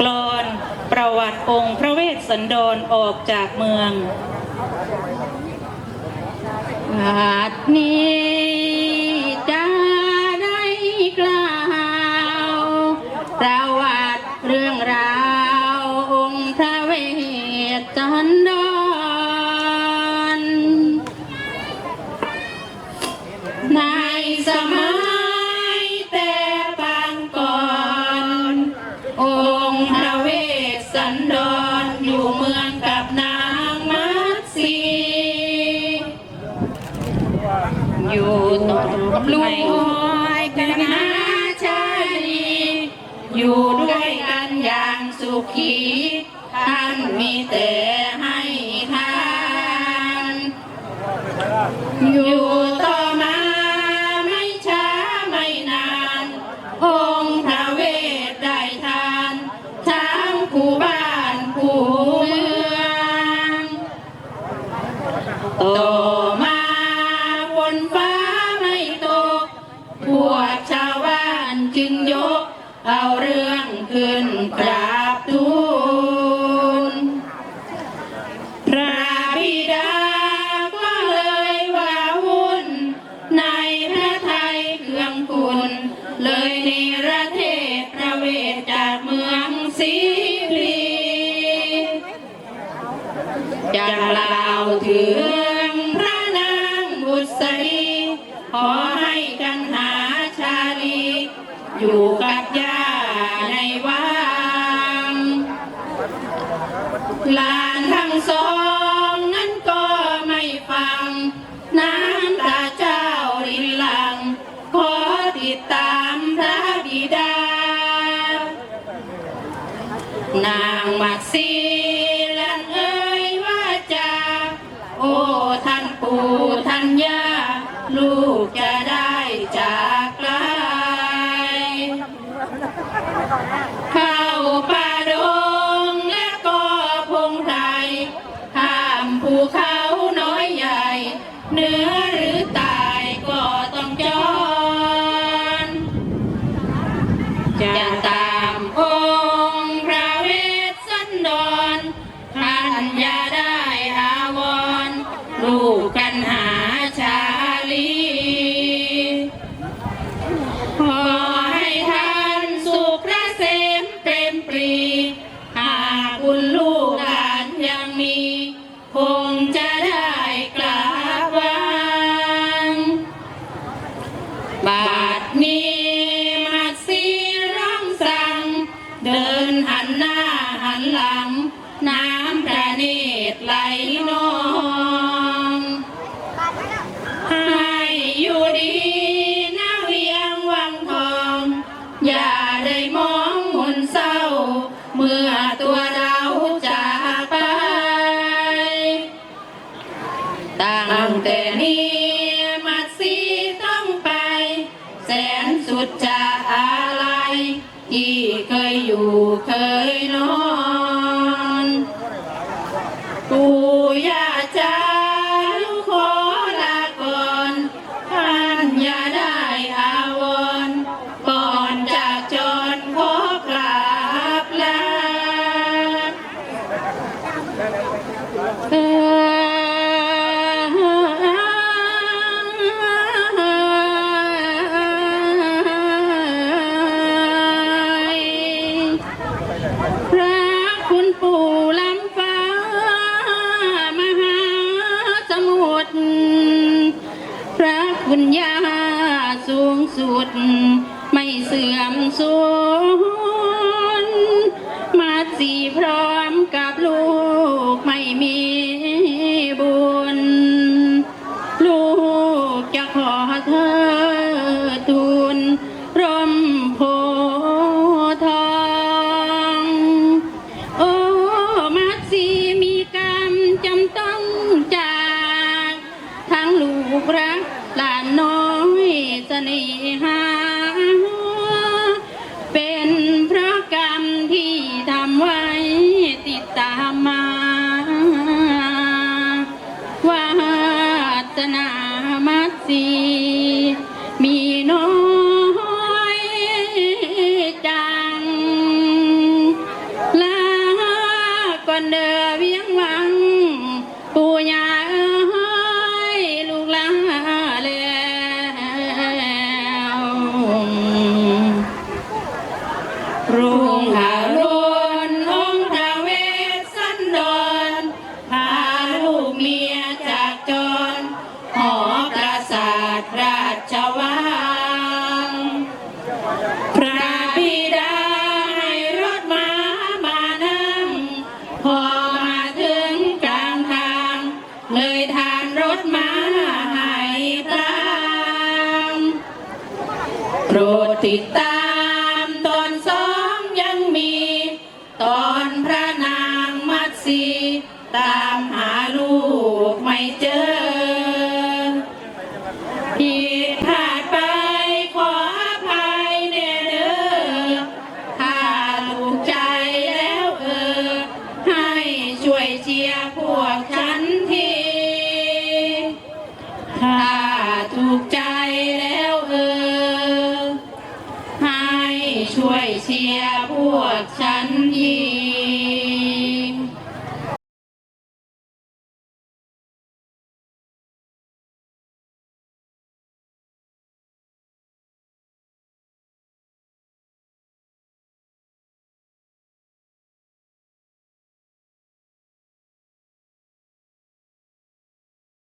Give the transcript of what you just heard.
กลอนประวัติองค์พระเวสสันดรออกจากเมืองอาจนี้จะได้กล่าวประวัติเรื่องราวองค์พระเวสสันดรในสมัย ดอนอยู่เมืองกับนางมัดสีอยู่ตรงลุงหอยกันนาชาลีอยู่ด้วยกันอย่างสุขีท่านมีแต่ให้ กราบทูลพระบิดาก็เลยว่าวุ่น ในพระไทยเครื่องคุณเลยในประเทศพระเวทจากเมืองสีพลีจะกล่าวถึงพระนางบุษรีขอให้กันหาชาลี อยู่กับยา หลานทั้งสองนั้นก็ไม่ฟัง น้ำตาเจ้ารินหลัง ขอติดตามพระบิดา นางมักซีลันเอ่ยว่าจาโอ้ท่านปู่ท่านย่าลูกจะ ภูเขาน้อยใหญ่เหนือหรือใตายก็ต้องจรจะตามองค์พระเวสสันดรท่านยา แสนสุดจะอะไรที่เคยอยู่เคยนอนปู่ย่าจ้า ระคุณยาสูงสุด ไม่เสื่อมสูญมาสีพร้อม เป็นพระกรรมที่ทำไว้ติดตามมา วาสนามัตสี พอมาถึงกลางทาง เลยทานรถมา เชียร์พวกฉันที